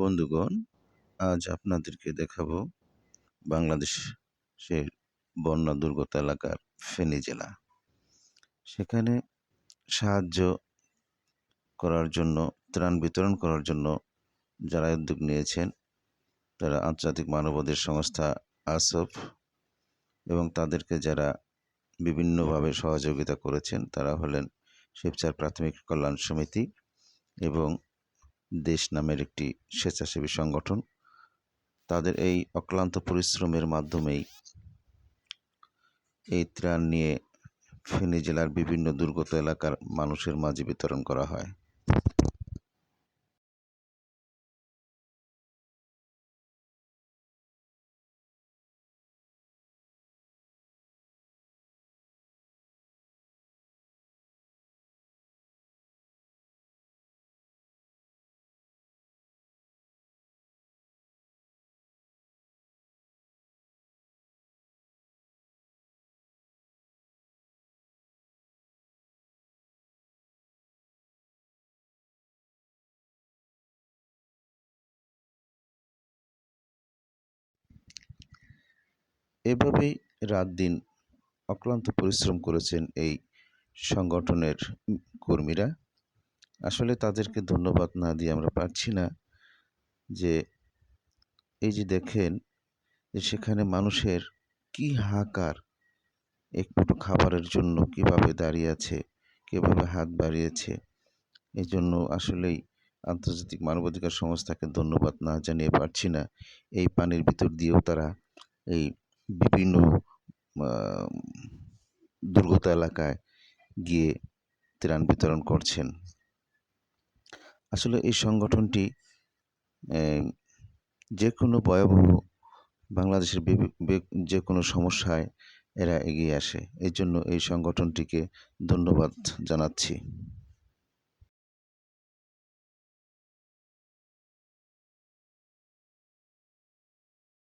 বন্ধুগণ, আজ আপনাদেরকে দেখাবো বাংলাদেশের বন্যা দুর্গত এলাকার ফেনী জেলা। সেখানে সাহায্য করার জন্য, ত্রাণ বিতরণ করার জন্য যারা উদ্যোগ নিয়েছেন, তারা আন্তর্জাতিক মানবাধিকার সংস্থা আসফ এবং তাদেরকে যারা বিভিন্নভাবে সহযোগিতা করেছেন, তারা হলেন শিবচার প্রাথমিক কল্যাণ সমিতি এবং দেশ নামের একটি স্বেচ্ছাসেবী সংগঠন। তাদের এই অক্লান্ত পরিশ্রমের মাধ্যমেই এই ত্রাণ নিয়ে ফেনী জেলার বিভিন্ন দুর্গত এলাকার মানুষের মাঝে বিতরণ করা হয়। এভাবেই রাত দিন অক্লান্ত পরিশ্রম করেছেন এই সংগঠনের কর্মীরা। আসলে তাদেরকে ধন্যবাদ না দিয়ে আমরা পারছি না যে এই যে দেখেন যে সেখানে মানুষের কি হাহাকার এক খাবারের জন্য কীভাবে দাঁড়িয়ে আছে, কীভাবে হাত বাড়িয়েছে এই জন্য আসলেই আন্তর্জাতিক মানবাধিকার সংস্থাকে ধন্যবাদ না জানিয়ে পারছি না। এই পানির ভিতর দিয়েও তারা এই বিভিন্ন দুর্গত এলাকায় গিয়ে ত্রাণ বিতরণ করছেন। আসলে এই সংগঠনটি যে কোনো ভয়াবহ বাংলাদেশের যে কোনো সমস্যায় এরা এগিয়ে আসে। এই জন্য এই সংগঠনটিকে ধন্যবাদ জানাচ্ছি।